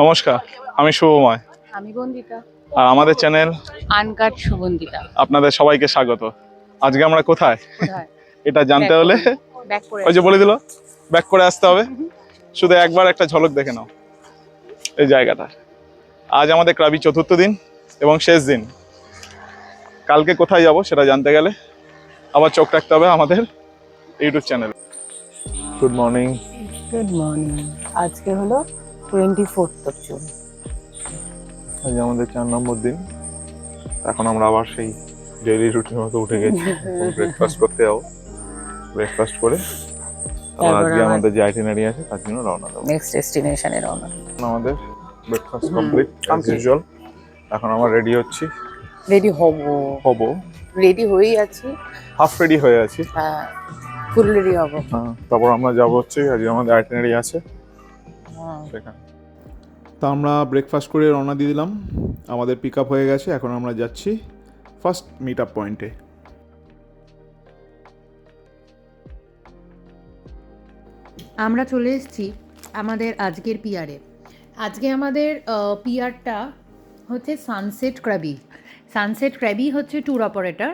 নমস্কার আমি শুভময়। আমি বন্দিতা। আর আমাদের চ্যানেল? আনকাট সুগন্ধিতা আপনাদের সবাইকে স্বাগত। আজকে আমরা কোথায়? কোথায়? এটা জানতে হলে ব্যাক করে ওই যে বলে দিল ব্যাক করে আসতে হবে। শুধু একবার একটা ঝলক দেখে নাও এই জায়গাটা আজ আমাদের ক্রাবি চতুর্থ দিন এবং শেষ দিন। কালকে কোথায় যাব সেটা জানতে গেলে আবার চোখ রাখতে হবে আমাদের YouTube channel. Good morning good morning আজকে হলো টোয়েন্টি ফোর্থ অফ জুন আজ আমাদের চার নম্বর দিন। এখন আমরা আবার সেই ডেইলি রুটিনের মতো উঠে গেছি। ব্রেকফাস্ট করতে যাব। ব্রেকফাস্ট করে তারপর আজকে আমাদের যে আইটিনারি আছে তার জন্য রওনা দেবো। নেক্সট ডেস্টিনেশনে রওনা। আমাদের ব্রেকফাস্ট কমপ্লিট অ্যাজ. ইউজুয়াল এখন আমরা রেডি হচ্ছি। রেডি হব। হব। রেডি হয়েই আছি। হাফ রেডি হয়ে আছি। হ্যাঁ ফুল রেডি হব। হ্যাঁ, তারপর আমরা যাব হচ্ছে আজকে আমাদের আইটিনারি আছে। হ্যাঁ। সেখানে। তা আমরা ব্রেকফাস্ট করে রওনা দিয়ে দিলাম। আমাদের পিক আপ হয়ে গেছে এখন আমরা যাচ্ছি ফার্স্ট মিট আপ পয়েন্টে আমরা চলে এসেছি আমাদের আজকের পিয়ারে আজকে আমাদের পিয়ারটা হচ্ছে সানসেট ক্র্যাবি সানসেট ক্র্যাবি হচ্ছে ট্যুর অপারেটর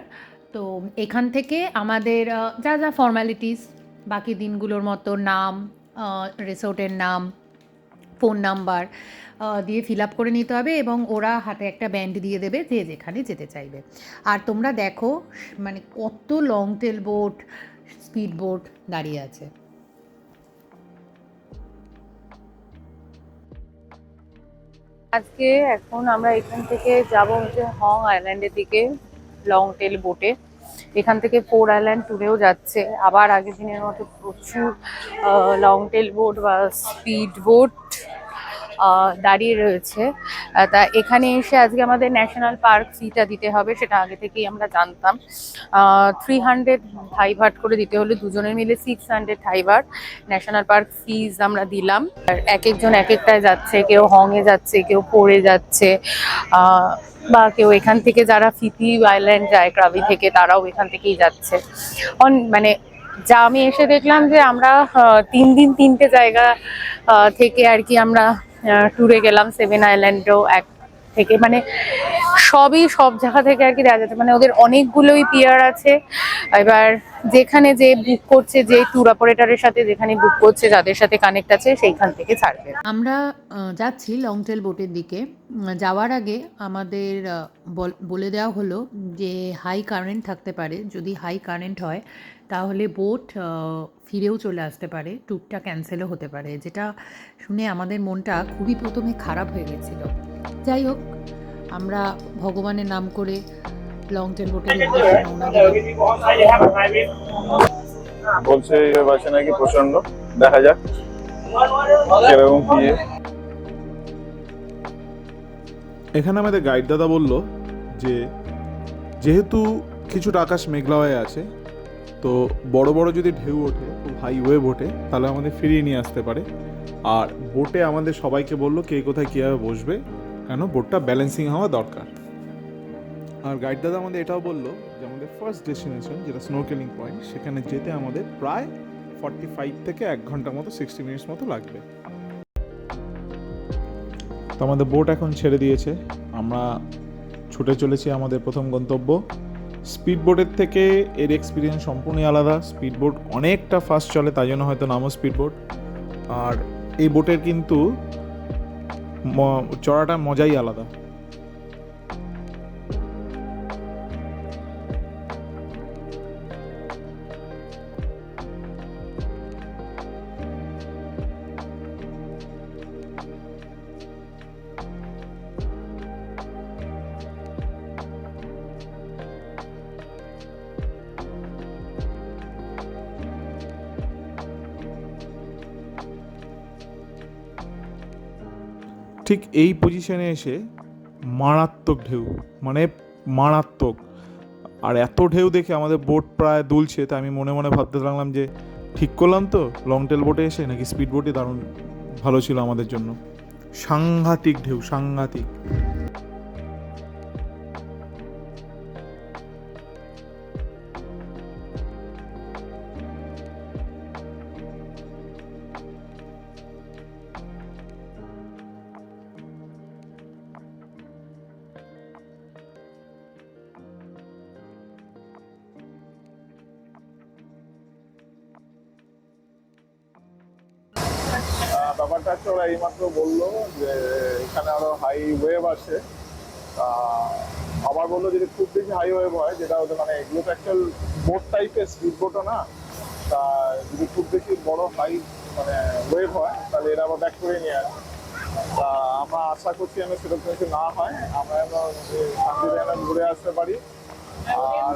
তো এখান থেকে আমাদের যা যা ফর্ম্যালিটিস বাকি দিনগুলোর মতো নাম রিসোর্টের নাম ফোন নাম্বার দিয়ে ফিল আপ করে নিতে হবে এবং ওরা হাতে একটা ব্যান্ড দিয়ে দেবে যে যেখানে যেতে চাইবে। আর তোমরা দেখো মানে কত long tail boat speed boat দাঁড়িয়ে আছে। আজকে এখন আমরা এখান থেকে যাব হচ্ছে হং আইল্যান্ডের দিকে লং টেল বোটে এখান থেকে ফোর আইল্যান্ড ট্যুরেও যাচ্ছে। আবার আগের দিনের মতো প্রচুর লং টেল বোট বা স্পিড বোট দাঁড়িয়ে রয়েছে। তা এখানে এসে আজকে আমাদের ন্যাশনাল পার্ক ফিটা দিতে হবে, সেটা আগে থেকেই আমরা জানতাম। থ্রি হান্ড্রেড থাইভার্ট করে দিতে হলে দুজনের মিলে six hundred Thai baht national park fees আমরা দিলাম। আর এক একজন এক একটায় যাচ্ছে, কেউ হংয়ে যাচ্ছে, কেউ পড়ে যাচ্ছে বা কেউ এখান থেকে যারা ফিতি আইল্যান্ড যায়, ক্রাবি থেকে, তারাও এখান থেকেই যাচ্ছে। অন- মানে যা আমি এসে দেখলাম যে আমরা তিন দিন তিনটে জায়গা থেকে আর কি আমরা ট্যুরে গেলাম সেভেন আইল্যান্ডও এক থেকে মানে সবই সব জায়গা থেকে আর কি দেখা যাচ্ছে। মানে ওদের অনেকগুলোই পিয়ার আছে। এবার যেখানে যে বুক করছে, যে ট্যুর অপারেটরের সাথে যেখানে বুক করছে, যাদের সাথে কানেক্ট আছে, সেইখান থেকে ছাড়বে। আমরা যাচ্ছি লং টেল বোটের দিকে। যাওয়ার আগে আমাদের বলে দেওয়া হলো যে হাই কারেন্ট থাকতে পারে। যদি হাই কারেন্ট হয় তাহলে বোট ফিরেও চলে আসতে পারে ট্যুরটা ক্যান্সেলও হতে পারে যেটা শুনে আমাদের মনটা খুবই প্রথমে খারাপ হয়ে গেছিল। যাই হোক আমরা ভগবানের নাম করে লং বোটের উদ্দেশ্যে রওনা বলছে বাসে নাকি প্রচণ্ড দেখা যাক। কীরকম কি এখানে আমাদের গাইড দাদা বলল যে যেহেতু কিছুটা আকাশ মেঘলা হয়ে আছে তো বড় বড় যদি ঢেউ ওঠে খুব হাই ওঠে তাহলে আমাদের ফিরিয়ে নিয়ে আসতে পারে। আর বোটে আমাদের সবাইকে বলল কে কোথায় কীভাবে বসবে, কেন বোটটা ব্যালেন্সিং হওয়া দরকার। আর গাইড দাদা আমাদের এটাও বলল যে আমাদের ফার্স্ট ডেস্টিনেশন যেটা স্নোকেলিং পয়েন্ট সেখানে যেতে আমাদের প্রায় ফর্টি ফাইভ থেকে এক ঘণ্টার মতো সিক্সটি মিনিটস মতো লাগবে। তো আমাদের বোট এখন ছেড়ে দিয়েছে। আমরা ছুটে চলেছি আমাদের প্রথম গন্তব্য। স্পিড বোটের থেকে এর এক্সপিরিয়েন্স সম্পূর্ণই আলাদা। স্পিড বোট অনেকটা ফাস্ট চলে, তাই জন্য হয়তো নামও স্পিড বোট আর এই বোটের কিন্তু চড়াটা মজাই আলাদা। এই পজিশনে এসে মারাত্মক ঢেউ মানে মারাত্মক। আর এত ঢেউ দেখে আমাদের বোট প্রায় দুলছে তাই আমি মনে মনে ভাবতে লাগলাম যে, ঠিক করলাম তো? লং টেল বোটে এসে নাকি স্পিড বোটে দারুণ ভালো ছিল আমাদের জন্য। সাংঘাতিক ঢেউ, সাংঘাতিক। স্পিড বোটও না, তা যদি খুব বেশি বড় হাই মানে ওয়েভ হয়, তাহলে এরা আবার ব্যাক করে নিয়ে আসে। তা আমরা আশা করছি যেন সেরকম কিছু না হয়। আমরা যেন শান্তিতে যেন ঘুরে আসতে পারি। আর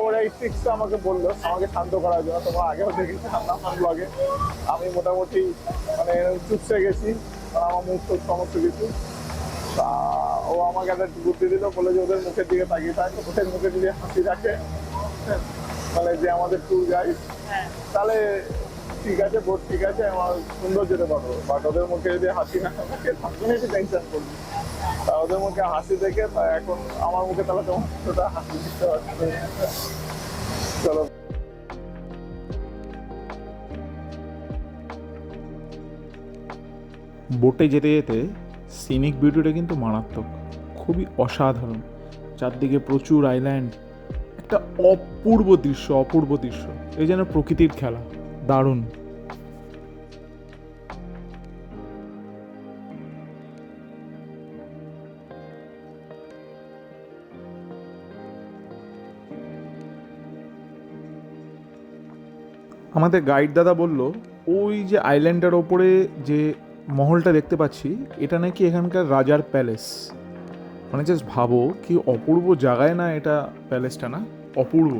ওর এই ট্রিক্সটা আমাকে বলল, আমাকে শান্ত করার জন্য। তোমরা আগেও দেখেছি আমার ব্লগে আমি মোটামুটি মানে চুপসে গেছি। আমার মুখ টুখ সমস্ত কিছু। তা ও আমাকে একটা বুদ্ধি দিল বলে যে ওদের মুখের দিকে তাকিয়ে থাকে। ওদের মুখে যদি হাসি থাকে মানে যে আমাদের ট্যুর গাইড তাহলে ঠিক আছে বোট ঠিক আছে আমার সুন্দর যেতে পারব। বাট ওদের মুখে যদি হাসি না থাকে তখন একটু টেনশন করবি। তা ওদের মুখে হাসি দেখে তা এখন আমার মুখে তাহলে তোমার হাসি দিতে পারছে চলো। বোটে যেতে যেতে সিনিক বিউটিটা কিন্তু মারাত্মক খুবই অসাধারণ। চারদিকে প্রচুর আইল্যান্ড একটা অপূর্ব দৃশ্য অপূর্ব দৃশ্য। এই যেন প্রকৃতির খেলা। দারুণ। আমাদের গাইড দাদা বলল, ওই যে আইল্যান্ডের ওপরে যে মহলটা দেখতে পাচ্ছি, এটা নাকি এখানকার রাজার প্যালেস। মানে জাস্ট ভাবো কি অপূর্ব জায়গায় না এটা প্যালেসটা না? অপূর্ব।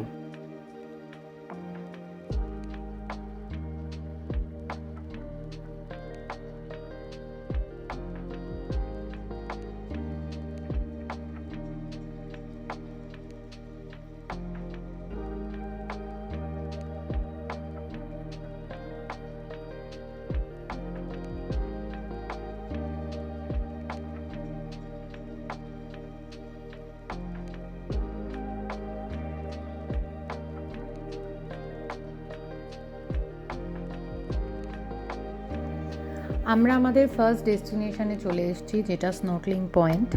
আমরা আমাদের ফার্স্ট ডেস্টিনেশনে চলে এসেছি, যেটা স্নোকলিং পয়েন্ট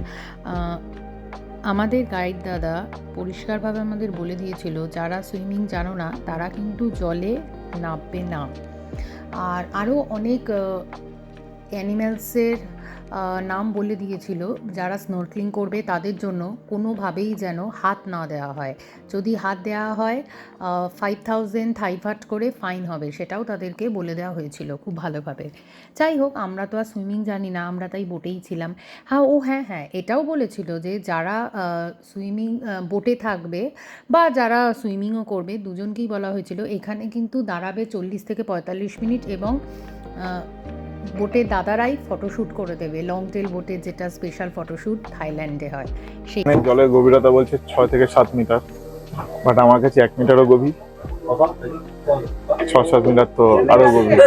আমাদের গাইড দাদা পরিষ্কারভাবে আমাদের বলে দিয়েছিল, যারা সুইমিং জানো না, তারা কিন্তু জলে নামবে না। আর আরও অনেক অ্যানিম্যালসের নাম বলে দিয়েছিল, যারা স্নোরক্লিং করবে তাদের জন্য কোনোভাবেই যেন হাত না দেওয়া হয়। যদি হাত দেওয়া হয় ফাইভ থাউজেন্ড থাইভাট করে ফাইন হবে, সেটাও তাদেরকে বলে দেওয়া হয়েছিল খুব ভালোভাবে। যাই হোক, আমরা তো আর সুইমিং জানি না, আমরা তাই বোটেই ছিলাম। হ্যাঁ ও হ্যাঁ হ্যাঁ এটাও বলেছিল যে যারা সুইমিং বোটে থাকবে বা যারা সুইমিংও করবে, দুজনকেই বলা হয়েছিল। এখানে কিন্তু দাঁড়াবে চল্লিশ থেকে পঁয়তাল্লিশ মিনিট এবং বোটে দাদারাই ফটোশ্যুট করে দেবে। লং টেল বোটে যেটা স্পেশাল ফটোশ্যুট থাইল্যান্ডে হয়। সেই জলের গভীরতা বলছে ছয় থেকে সাত মিটার। বাট আমার কাছে এক মিটারও গভীর। ছ সাত মিটার তো আরও গভীর।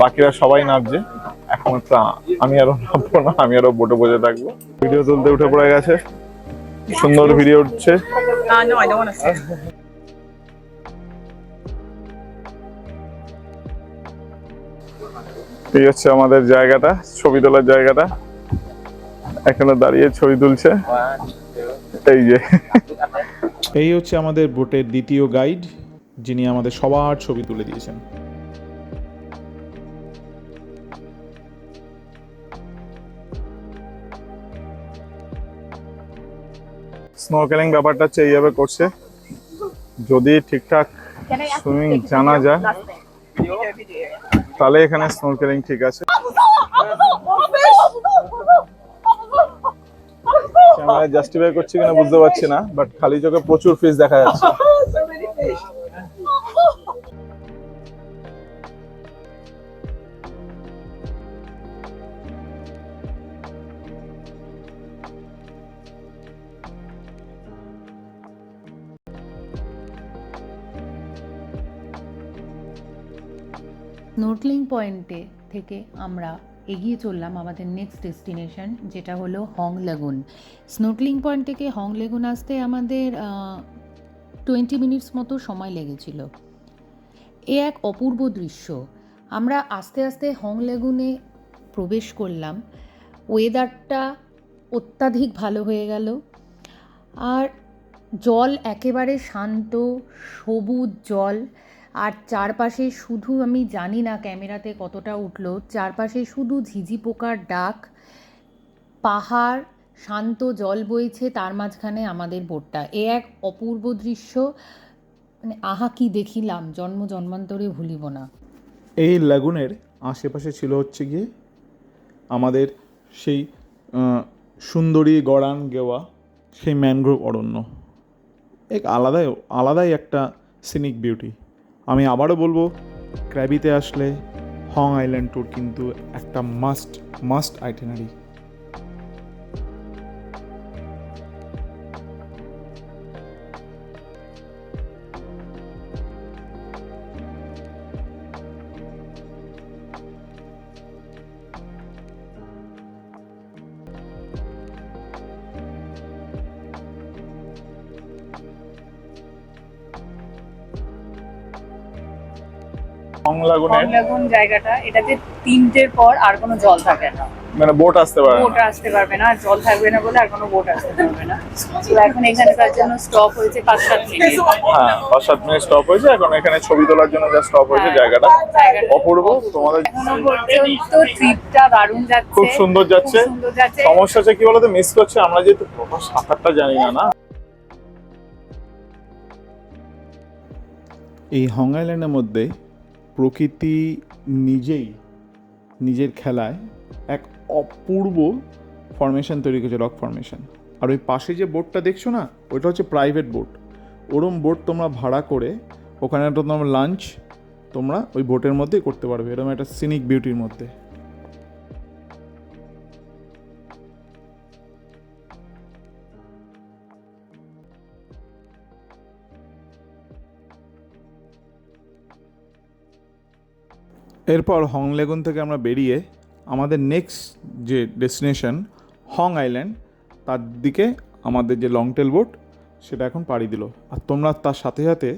বাকিরা সবাই নামছে। একমাত্র আমি আরও নামবো না আমি আরও বোটে বসে থাকব। ভিডিও তুলতে উঠে পড়ে গেছে। সুন্দর ভিডিও উঠছে। এই হচ্ছে আমাদের জায়গাটা ছবি তোলার জায়গাটা। এখানে দাঁড়িয়ে ছবি তুলছে। এই যে। এই হচ্ছে আমাদের বোটের দ্বিতীয় গাইড যিনি আমাদের সবার ছবি তুলে দিয়েছেন। স্নোকেলিং ব্যাপারটা হচ্ছে এইভাবে করছে। যদি ঠিকঠাক সুইমিং জানা যায়। তাহলে এখানে স্নোরকেলিং ঠিক আছে। ক্যামেরা জাস্টিফাই করছি কিনা বুঝতে পারছি না বাট খালি চোখে প্রচুর ফিস দেখা যাচ্ছে। স্নোটলিং পয়েন্টে থেকে আমরা এগিয়ে চললাম আমাদের নেক্সট ডেস্টিনেশন যেটা হলো হং লেগুন স্নোটলিং পয়েন্ট থেকে হং লেগুন আসতে আমাদের টোয়েন্টি মিনিটস মতো সময় লেগেছিল। এ এক অপূর্ব দৃশ্য। আমরা আস্তে আস্তে হং লেগুনে প্রবেশ করলাম। ওয়েদারটা অত্যাধিক ভালো হয়ে গেল। আর জল একেবারে শান্ত, সবুজ জল। আর চারপাশে শুধু আমি জানি না ক্যামেরাতে কতটা উঠল, চারপাশে শুধু ঝিঝি পোকার ডাক, পাহাড়, শান্ত জল বইছে, তার মাঝখানে আমাদের বোটটা। এ এক অপূর্ব দৃশ্য। মানে আহা, কি দেখিলাম, জন্ম জন্মান্তরে ভুলিব না। এই লাগুনের আশেপাশে ছিল হচ্ছে গিয়ে আমাদের সেই সুন্দরী গড়ান গেওয়া, সেই ম্যানগ্রোভ অরণ্য। এক আলাদাই আলাদাই একটা সিনিক বিউটি আমি আবারও বলব ক্র্যাবিতে আসলে হং আইল্যান্ড ট্যুর কিন্তু একটা মাস্ট মাস্ট আইটেনারি সংলাগুনের কমলাগুন জায়গাটা এটাতে তিনটের পর আর কোনো জল থাকে না। মানে বোট আসতে পারে বোট আসতে পারবে না আর জল থাকবে না বলে আর কোনো বোট আসতে পারবে না। তো এখন এখানকার জন্য স্টপ হয়েছে পাঁচ সাত মিনিট। হ্যাঁ পাঁচ সাত মিনিট স্টপ হয়েছে এখন এখানে ছবি তোলার জন্য যা স্টপ হয়েছে হ্যাঁ, জায়গাটা। অপূর্ব তোমাদের এখনও পর্যন্ত ট্রিপটা দারুণ যাচ্ছে। খুব সুন্দর যাচ্ছে। খুব সুন্দর যাচ্ছে। সমস্যা হচ্ছে কি বলতো মিস করছে আমরা যেহেতু প্রপার সাঁতারটা জানি না না? এই হং আইল্যান্ডের মধ্যে প্রকৃতি নিজেই নিজের খেলায় এক অপূর্ব ফরমেশন তৈরি করেছে রক ফরমেশন আর ওই পাশে যে বোটটা দেখছ না, ওইটা হচ্ছে প্রাইভেট বোট ওরম বোট তোমরা ভাড়া করে ওখানে একটা তোমার লাঞ্চ তোমরা ওই বোটের মধ্যেই করতে পারবে। এরকম একটা সিনিক বিউটির মধ্যে। এরপর হং লেগুন থেকে আমরা বেরিয়ে আমাদের নেক্সট যে ডেস্টিনেশন হং আইল্যান্ড, তার দিকে আমাদের যে লং টেল বোট সেটা এখন পাড়ি দিল। আর তোমরা তার সাথে সাথে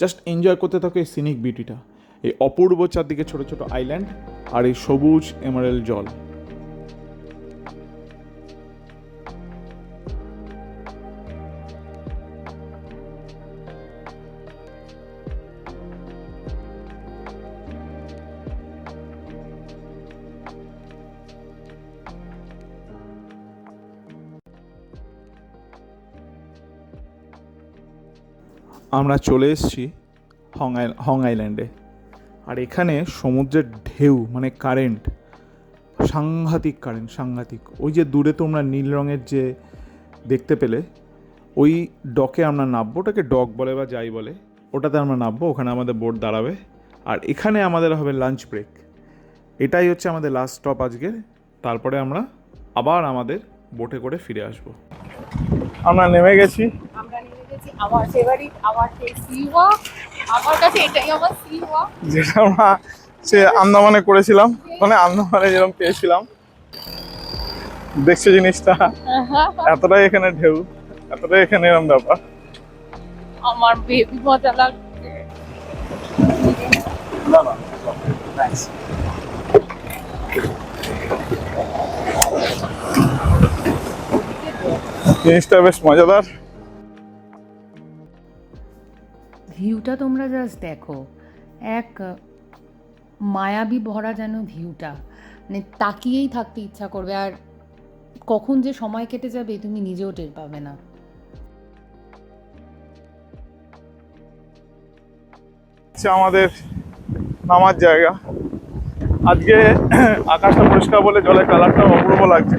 জাস্ট এনজয় করতে থাকো এই সিনিক বিউটিটা এই অপূর্ব চারদিকে ছোট ছোট আইল্যান্ড আর এই সবুজ এমারেল জল। আমরা চলে এসেছি হং হং আইল্যান্ডে। আর এখানে সমুদ্রের ঢেউ মানে কারেন্ট সাংঘাতিক কারেন্ট সাংঘাতিক। ওই যে দূরে তোমরা নীল রঙের যে দেখতে পেলে, ওই ডকে আমরা নামবো, ওটাকে ডক বলে বা যাই বলে, ওটাতে আমরা নামবো, ওখানে আমাদের বোট দাঁড়াবে। আর এখানে আমাদের হবে লাঞ্চ ব্রেক এটাই হচ্ছে আমাদের লাস্ট স্টপ আজকের। তারপরে আমরা আবার আমাদের বোটে করে ফিরে আসব। আমরা নেমে গেছি। আমরা আমার ফেভারিট আমার সিওয়া আমার কাছে এটাই আমার সিওয়া যেটা আমরা সে আন্দামানে করেছিলাম মানে আন্দামানে যেরকম পেয়েছিলাম। দেখছ জিনিসটা? এতটাই এখানে ঢেউ এতটাই এখানে এরকম ব্যাপার। আমার বেবি মজা লাগছে। জিনিসটা বেশ মজাদার। ভিউটা তোমরা জাস্ট দেখো। এক মায়াবী ভরা যেন ভিউটা। মানে তাকিয়েই থাকতে ইচ্ছা করবে, আর কখন যে সময় কেটে যাবে তুমি নিজেও টের পাবে না। আমাদের নামার জায়গা। আজকে আকাশটা পরিষ্কার বলে জলের কালারটা অপূর্ব লাগছে।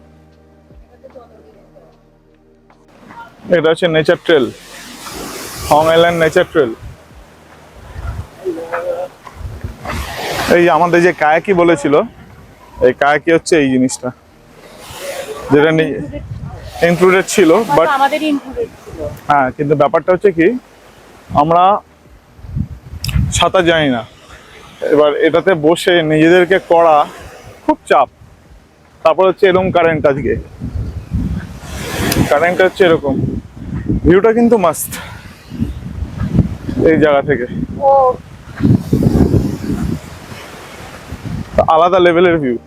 এটা হচ্ছে nature trail. Hong island nature trail. এই আমাদের যে কায়াকি বলেছিল এই কায়াকি হচ্ছে এই জিনিসটা। যেটা ইনক্লুডেড ছিল বাট আমাদের ইনক্লুডেড ছিল। হ্যাঁ কিন্তু ব্যাপারটা হচ্ছে কি আমরা সাঁতার জানি না। এবার এটাতে বসে নিজেদেরকে করা খুব চাপ। তারপর হচ্ছে এরকম কারেন্ট আজকে। কারেন্ট হচ্ছে এরকম ভিউটা কিন্তু মাস্ত এই জায়গা থেকে আলাদা লেভেলের ভিউ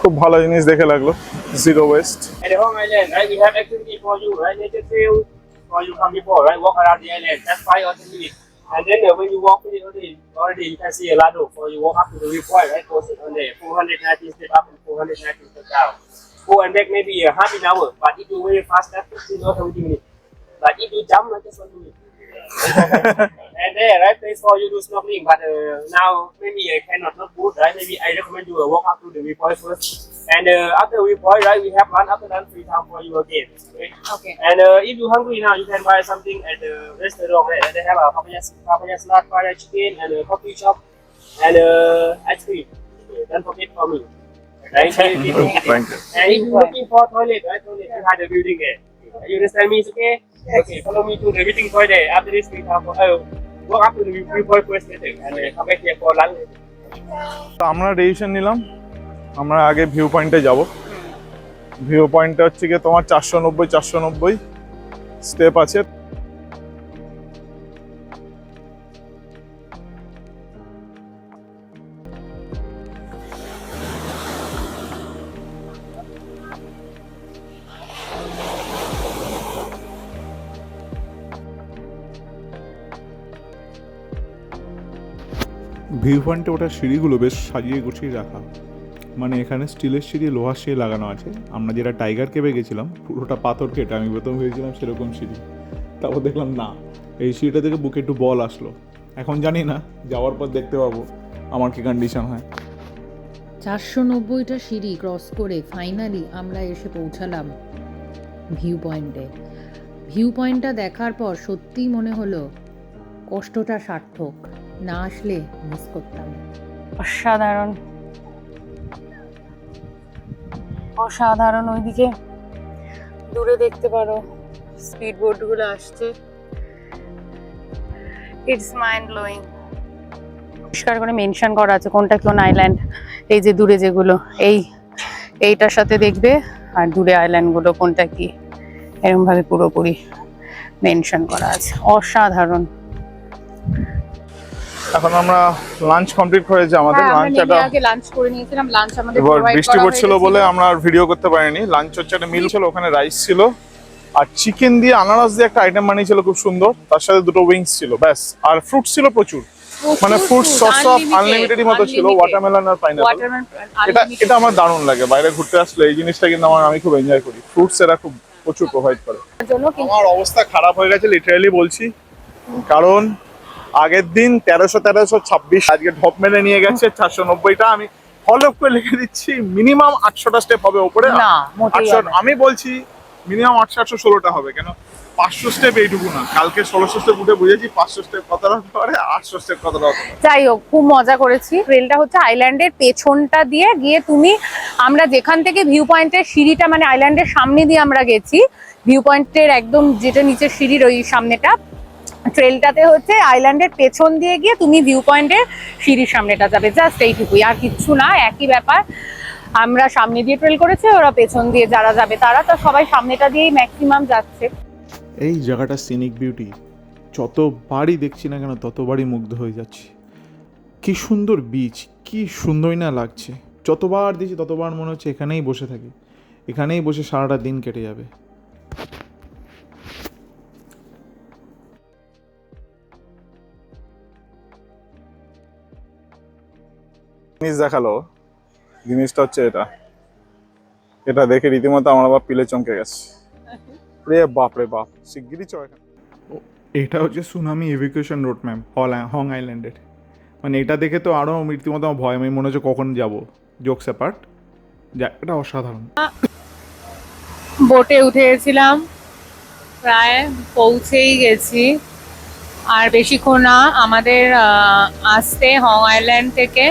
খুব ভালো জিনিস দেখে লাগল zero waste for you come before, right? Walk around the island, that's five or ten minutes. And then uh, when you walk in already, already you can see a ladder for you walk up to the viewpoint, right? Goes on there, 490 step up and 490 step down. Go and back maybe a half an hour, but if you very fast, that's 15 or 20 minutes. But if you jump, like just one minute. and there, right, place for you to snorkeling, but uh, now maybe I cannot not good, right? Maybe I recommend you uh, walk up to the viewpoint first. And uh, after viewpoint, right, we have one after that free time for you again. Okay. Okay And uh, if you're hungry now, you can buy something at the restaurant. Right? They have a papaya, papaya salad, fried chicken, and a coffee shop, and uh, ice cream. Okay, don't forget for me. Right? Thank you. and if you're looking for toilet, right, toilet behind the building there. You understand me? It's okay? Okay, follow me to the meeting point there. After this, we have uh, walk up to the viewpoint first later, and uh, come back here for lunch. তো আমরা decision নিলাম আমরা আগে view পয়েন্টে যাব। View পয়েন্টটা হচ্ছে গিয়ে তোমার চারশো নব্বই চারশো নব্বই স্টেপ আছে। ভিউ পয়েন্টে ওটা সিঁড়িগুলো বেশ সাজিয়ে গুছিয়ে রাখা। মানে এখানে স্টিলের সিঁড়ি লোহার সিঁড়ি লাগানো আছে। আমরা যেটা টাইগার কেবে গেছিলাম পুরোটা পাথর কেটে আমি প্রথম ভেবেছিলাম সেরকম সিঁড়ি। তারপর দেখলাম না এই সিঁড়িটা থেকে বুকে একটু বল আসলো। এখন জানি না যাওয়ার পর দেখতে পাবো আমার কি কন্ডিশন হয়। চারশো নব্বইটা সিঁড়ি ক্রস করে ফাইনালি আমরা এসে পৌঁছালাম ভিউ পয়েন্টে ভিউ পয়েন্টটা দেখার পর সত্যিই মনে হলো কষ্টটা সার্থক না আসলে মিস করতাম। অসাধারণ। অসাধারণ ওইদিকে। দূরে দেখতে পারো স্পিড বোটগুলো আসছে। ইটস মাইন্ড ব্লোয়িং পরিষ্কার করে মেনশন করা আছে, কোনটা কোন আইল্যান্ড এই যে দূরে যেগুলো, এই, এইটার সাথে দেখবে, আর দূরে আইল্যান্ডগুলো কোনটা কি। এরকম ভাবে পুরোপুরি মেনশন করা আছে। অসাধারণ। এখন আমরা লাঞ্চ কমপ্লিট হয়েছে আমাদের হ্যাঁ, লাঞ্চ একটা আগে লাঞ্চ করে নিয়েছিলাম লাঞ্চ আমাদের provide বৃষ্টি পড়ছিল বলে আমরা আর ভিডিও করতে পারিনি। লাঞ্চ হচ্ছে একটা মিল ছিল ওখানে রাইস ছিল। আর চিকেন দিয়ে আনারস দিয়ে একটা আইটেম বানিয়েছিল খুব সুন্দর। তার সাথে দুটো উইংস ছিল ব্যাস। আর ফ্রুট ছিল প্রচুর। মানে ফ্রুট fruit, সস অফ আনলিমিটেডই মতো ছিল ওয়াটারমেলন আর পাইনাপল এটা এটা আমার দারুণ লাগে বাইরে ঘুরতে আসলে এই জিনিসটা কিন্তু আমার আমি খুব এনজয় করি। ফ্রুটস এরা খুব প্রচুর প্রোভাইড করে। আমার অবস্থা খারাপ হয়ে গেছে লিটারালি বলছি। কারণ আগের দিন তেরোশো তেরোশো ছাব্বিশ আজকে ঢপ মেরে নিয়ে গেছে চারশো নব্বইটা। আমি ফলো করে লিখে দিচ্ছি মিনিমাম আটশোটা স্টেপ হবে ওপরে। না আটশো আমি বলছি মিনিমাম আটশো আটশো ষোলোটা হবে কেন? পাঁচশো স্টেপ এইটুকু না। কালকে ষোলোশো স্টেপ উঠে বুঝেছি পাঁচশো স্টেপ কতটা হতে পারে আটশো স্টেপ কতটা হতে যাই হোক খুব মজা করেছি। রেলটা হচ্ছে আইল্যান্ডের পেছনটা দিয়ে গিয়ে তুমি আমরা যেখান থেকে ভিউ পয়েন্টের সিঁড়িটা মানে আইল্যান্ডের সামনে দিয়ে আমরা গেছি ভিউ পয়েন্টের একদম যেটা নিচের সিঁড়ির ওই সামনেটা ট্রেলটাতে হচ্ছে আইল্যান্ডের পেছন দিয়ে গিয়ে তুমি ভিউ পয়েন্টের সিঁড়ির সামনেটা যাবে। জাস্ট এইটুকুই, আর কিচ্ছু না, একই ব্যাপার। আমরা সামনে দিয়ে ট্রেল করেছি, ওরা পেছন দিয়ে যারা যাবে তারা, তো সবাই সামনেটা দিয়েই ম্যাক্সিমাম যাচ্ছে। এই জায়গাটা সিনিক বিউটি যতবারই দেখছি না কেন ততবারই মুগ্ধ হয়ে যাচ্ছি। কি সুন্দর বিচ কি সুন্দরই না লাগছে। যতবার দিচ্ছি ততবার মনে হচ্ছে এখানেই বসে থাকি। এখানেই বসে সারাটা দিন কেটে যাবে। জিনিস দেখাল জিনিসটা হচ্ছে এটা। এটা দেখে রীতিমতো আমার আবার পিলে চমকে গেছে। রে বাপ রে বাপ শিগগিরই চ এখানে। এটা হচ্ছে সুনামি এভিকুয়েশন রোড ম্যাম হল হং আইল্যান্ডের। মানে এটা দেখে তো আরও রীতিমতো আমার ভয় আমি মনে হচ্ছে কখন যাব জোকস অ্যাপার্ট জায়গাটা অসাধারণ। বোটে উঠে গেছিলাম প্রায় পৌঁছেই গেছি। আর বেশিক্ষণ না আমাদের আসতে হং আইল্যান্ড থেকে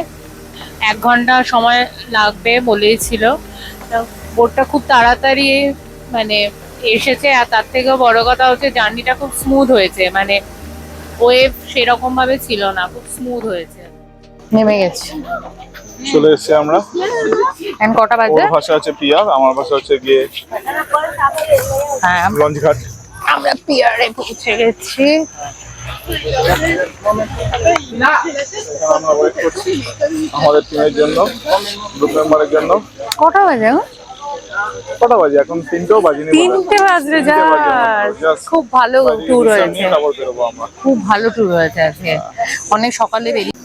এক ঘণ্টা সময় লাগবে বলেছিল তো বোটটা খুব তাড়াতাড়ি মানে এসেছে আর তার থেকেও বড় কথা হচ্ছে জার্নিটা খুব স্মুথ হয়েছে। মানে ওয়েভ সেরকম ভাবে ছিল না খুব স্মুথ হয়েছে। নেমে গেছি। চলে এসেছি আমরা। এখন কটা ওর বাজে ভাষা হচ্ছে পিয়ার আমার ভাষা হচ্ছে গিয়ে হ্যাঁ আমরা- লঞ্চঘাট। আমরা পিয়ারে পৌঁছে গেছি। আমরা ওয়েট করছি আমাদের টিমের জন্য গ্রুপ মেম্বারের জন্য কটা বাজে কটা বাজে? এখন তিনটেও বাজিনি। তিনটে বাজলে যা খুব ভালো ট্যুর হয়েছে। খুব ভালো ট্যুর হয়েছে আজকে। অনেক সকালে বেরিয়ে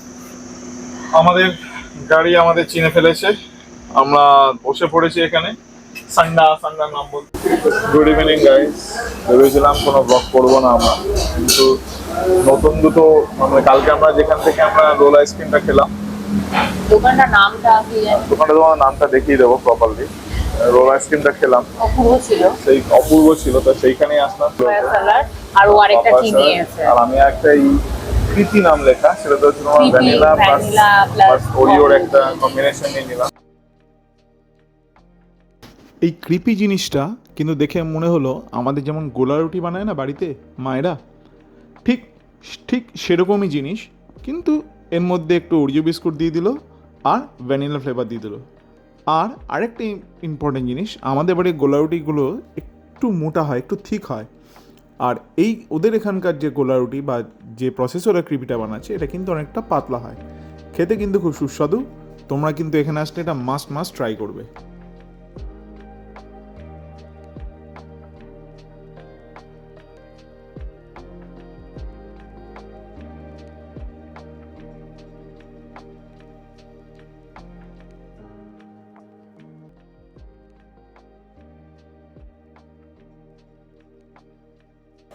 আমাদের গাড়ি আমাদের চিনে ফেলেছে। আমরা বসে পড়েছি এখানে। সান্ডা সান্ডা নাম বল গুড ইভিনিং গাইস ভেবেছিলাম কোনো ব্লগ করব না আমরা। কিন্তু নতুন দুটো মানে কালকে আমরা যেখান থেকে আমরা রোল আইসক্রিমটা খেলাম দোকানটার নামটা কি জানি? তোমার নামটা দেখিয়ে দেবো প্রপারলি রোল আইসক্রিমটা খেলাম। অপূর্ব ছিল। সেই অপূর্ব ছিল তো সেইখানেই আসলাম। আর ও আরেকটা কি নিয়ে এসেছে আর আমি একটা এই প্রীতি নাম লেখা সেটা তো হচ্ছে তোমার ভ্যানিলা প্লাস ওরিওর একটা কম্বিনেশন নিয়ে নিলাম। এই কৃপি জিনিসটা কিন্তু দেখে মনে হলো আমাদের যেমন গোলা রুটি বানায় না বাড়িতে, মায়েরা? ঠিক ঠিক সেরকমই জিনিস, কিন্তু এর মধ্যে একটু ওরিও বিস্কুট দিয়ে দিল আর ভ্যানিলা ফ্লেভার দিয়ে দিল। আর আরেকটা ইম্পর্টেন্ট জিনিস, আমাদের বাড়ির গোলা রুটিগুলো একটু মোটা হয়, একটু থিক হয়। আর এই ওদের এখানকার যে গোলা রুটি বা যে প্রসেস ওরা কৃপিটা বানাচ্ছে, এটা কিন্তু অনেকটা পাতলা হয়। খেতে কিন্তু খুব সুস্বাদু, তোমরা কিন্তু এখানে আসলে এটা মাস্ট মাস্ট ট্রাই করবে।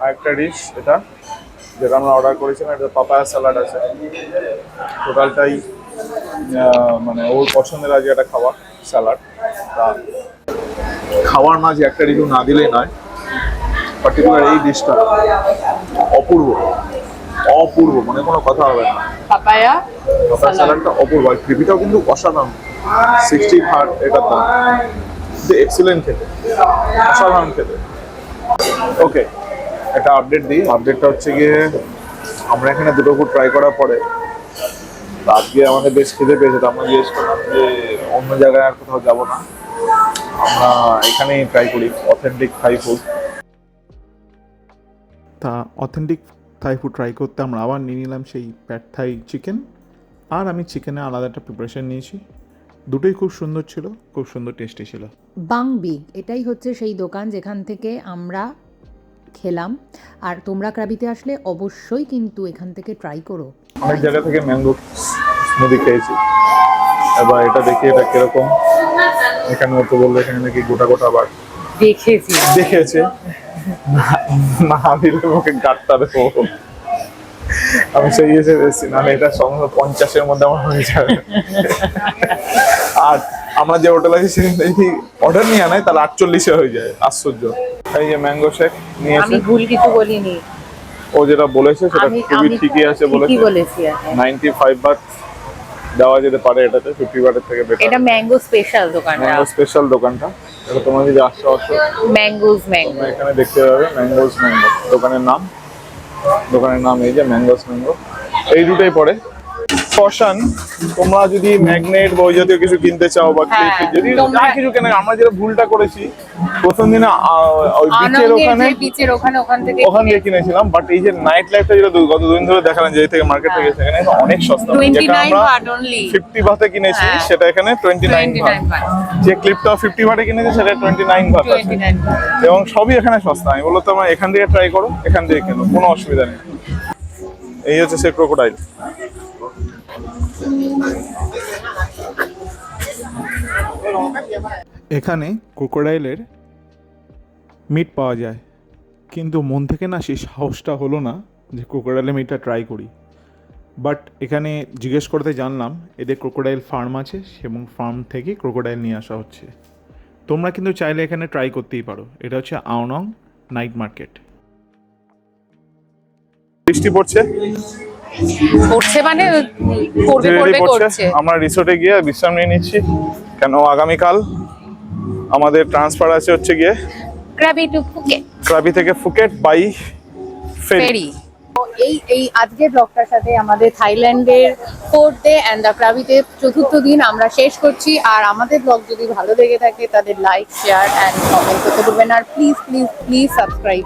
আরেকটা ডিশ এটা যেটা আমরা অর্ডার করেছিলাম এটা পাপায়া স্যালাড আছে। টোটালটাই মানে ওর পছন্দের আজ একটা খাবার স্যালাড তা খাওয়ার মাঝে একটা রিভিউ না দিলেই নয়। পার্টিকুলার এই ডিশটা অপূর্ব অপূর্ব মানে কোনো কথা হবে না। পাপায়া পাপায়া স্যালাডটা অপূর্ব আর গ্রেভিটাও কিন্তু অসাধারণ। সিক্সটি ভাট এটা দাম। এক্সিলেন্ট খেতে অসাধারণ খেতে। ওকে একটা আপডেট দিই। আপডেটটা হচ্ছে গিয়ে আমরা এখানে দুটো ফুড ট্রাই করার পরে তো আজকে আমাদের বেশ খিদে পেয়েছে তো আমরা জিজ্ঞেস করলাম যে অন্য জায়গায় আর কোথাও যাব না। আমরা এখানেই ট্রাই করি অথেন্টিক থাই ফুড তা অথেন্টিক থাই ফুড ট্রাই করতে আমরা আবার নিয়ে নিলাম সেই প্যাট থাই চিকেন আর আমি চিকেনে আলাদা একটা প্রিপারেশন নিয়েছি। দুটোই খুব সুন্দর ছিল খুব সুন্দর টেস্টি ছিল। বাং বিগ এটাই হচ্ছে সেই দোকান যেখান থেকে আমরা খেলাম। আর তোমরা ক্রাবিতে আসলে অবশ্যই কিন্তু এখান থেকে ট্রাই করো। অনেক জায়গা থেকে ম্যাঙ্গো স্মুদি খেয়েছি। এবার এটা দেখি এটা কীরকম? এখানে ও তো বলল এখানে নাকি গোটা গোটা আবার দেখেছি। দেখেছে? না- না দিলে মুখে গাঁটটা দেবো। আমি সেই এসে এসেছি নাহলে এটা সমস্ত পঞ্চাশের মধ্যে আমার হয়ে যাবে। আর আমরা যে হোটেল আছে সেখানে যদি অর্ডার নিয়ে আনাই তাহলে আটচল্লিশে হয়ে যায় আশ্চর্য। এই যে ম্যাঙ্গো শেক নিয়েছে আমি ভুল কিছু বলিনি। ও যেটা বলেছে সেটা খুবই ঠিকই আছে বলেছে। বলেছি আগে। নাইনটি ফাইভ বাট দেওয়া যেতে পারে এটাতে ফিফটি বাটের থেকে বেটার এটা ম্যাঙ্গো স্পেশাল দোকানটা। ম্যাঙ্গো স্পেশাল দোকানটা। এটা তোমরা যদি আসছো আসো ম্যাঙ্গোজ ম্যাঙ্গো এখানে দেখতে পাবে ম্যাঙ্গোস ম্যাঙ্গো দোকানের নাম। দোকানের নাম এই যে ম্যাঙ্গোস ম্যাঙ্গো এই দুটোই পড়ে। কশান তোমরা যদি ম্যাগনেট বা ওই জাতীয় কিছু কিনতে চাও বা হ্যাঁ, যদি না কিছু কেনে আমরা যেটা ভুলটা করেছি প্রথম দিনে ওই বিচের ওখানে বিচের ওখানে ওখান থেকে ওখান থেকে কিনেছিলাম বাট এই যে নাইট লাইফটা যেটা গত দুদিন ধরে দেখালেন যে এই থেকে মার্কেট থেকে সেখানে অনেক সস্তা। যেটা আমরা অনলি ফিফটি ভাতে কিনেছি হ্যাঁ। সেটা এখানে টোয়েন্টি নাইন 29 ভাত ভাত। যে ক্লিপটা ফিফটি ভাটে কিনেছি সেটা টোয়েন্টি নাইন ভাত আছে এবং সবই এখানে সস্তা। আমি বলল তোমার এখান থেকে ট্রাই করো এখান থেকে কেনো কোনো অসুবিধা নেই। এই হচ্ছে সে ক্রোকোডাইল এখানে ক্রোকোডাইলের মিট পাওয়া যায়। কিন্তু মন থেকে না সেই সাহসটা হলো না যে ক্রোকোডাইলের মিটটা ট্রাই করি। বাট এখানে জিজ্ঞেস করতে জানলাম, এদের ক্রোকোডাইল ফার্ম আছে এবং ফার্ম থেকে ক্রোকোডাইল নিয়ে আসা হচ্ছে। তোমরা কিন্তু চাইলে এখানে ট্রাই করতেই পারো। এটা হচ্ছে আওনং নাইট মার্কেট বৃষ্টি পড়ছে। পড়ছে মানে পড়বে পড়ছে। করছে। আমরা রিসোর্টে গিয়ে বিশ্রাম নিয়ে নিচ্ছি। কেন আগামীকাল আমাদের ট্রান্সফার আছে হচ্ছে গিয়ে ক্রাবি টু ফুকেট ক্রাবি থেকে ফুকেট বাই ফেরি ফেরি এই এই আজকের ব্লগটার সাথে আমাদের থাইল্যান্ডের ফোর্থ ডে অ্যান্ড দ্য ক্রাবিতে চতুর্থ দিন আমরা শেষ করছি। আর আমাদের ব্লগ যদি ভালো লেগে থাকে তাদের লাইক শেয়ার অ্যান্ড কমেন্ট করতে ভুলবেন আর প্লিজ প্লিজ প্লিজ সাবস্ক্রাইব